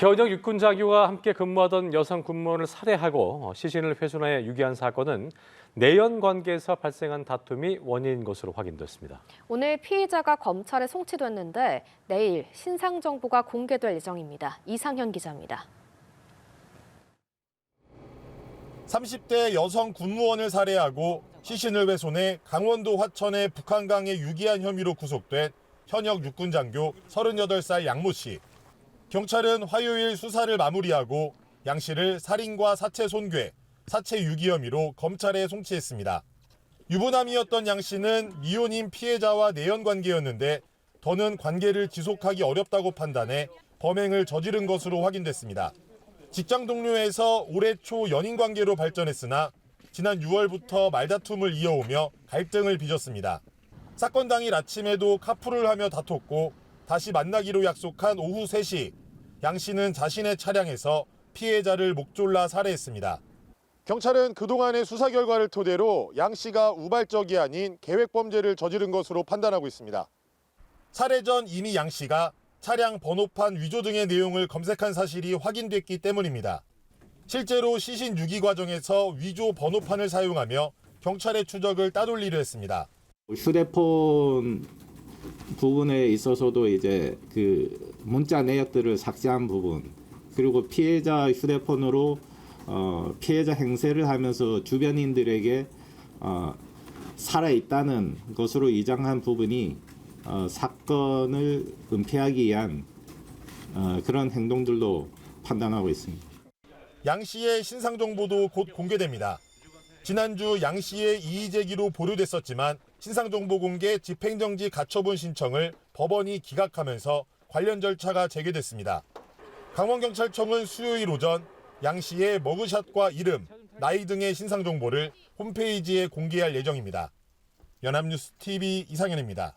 현역 육군 장교와 함께 근무하던 여성 군무원을 살해하고 시신을 훼손해 유기한 사건은 내연 관계에서 발생한 다툼이 원인인 것으로 확인됐습니다. 오늘 피의자가 검찰에 송치됐는데 내일 신상 정보가 공개될 예정입니다. 이상현 기자입니다. 30대 여성 군무원을 살해하고 시신을 훼손해 강원도 화천의 북한강에 유기한 혐의로 구속된 현역 육군 장교 38살 양모 씨. 경찰은 화요일 수사를 마무리하고 양 씨를 살인과 사체 손괴, 사체 유기 혐의로 검찰에 송치했습니다. 유부남이었던 양 씨는 미혼인 피해자와 내연 관계였는데 더는 관계를 지속하기 어렵다고 판단해 범행을 저지른 것으로 확인됐습니다. 직장 동료에서 올해 초 연인 관계로 발전했으나 지난 6월부터 말다툼을 이어오며 갈등을 빚었습니다. 사건 당일 아침에도 카풀을 하며 다퉜고 다시 만나기로 약속한 오후 3시 양 씨는 자신의 차량에서 피해자를 목졸라 살해했습니다. 경찰은 그동안의 수사 결과를 토대로 양 씨가 우발적이 아닌 계획 범죄를 저지른 것으로 판단하고 있습니다. 살해 전 이미 양 씨가 차량 번호판 위조 등의 내용을 검색한 사실이 확인됐기 때문입니다. 실제로 시신 유기 과정에서 위조 번호판을 사용하며 경찰의 추적을 따돌리려 했습니다. 휴대폰 부분에 있어서도 이제 그 문자 내역들을 삭제한 부분 그리고 피해자 휴대폰으로 어, 피해자 행세를 하면서 주변인들에게 어, 살아 있다는 것으로 이장한 부분이 어, 사건을 은폐하기 위한 어, 그런 행동들로 판단하고 있습니다. 양 씨의 신상 정보도 곧 공개됩니다. 지난주 양 씨의 이의 제기로 보류됐었지만 신상 정보 공개 집행정지 가처분 신청을 법원이 기각하면서 관련 절차가 재개됐습니다. 강원경찰청은 수요일 오전 양 씨의 머그샷과 이름, 나이 등의 신상 정보를 홈페이지에 공개할 예정입니다. 연합뉴스 TV 이상현입니다.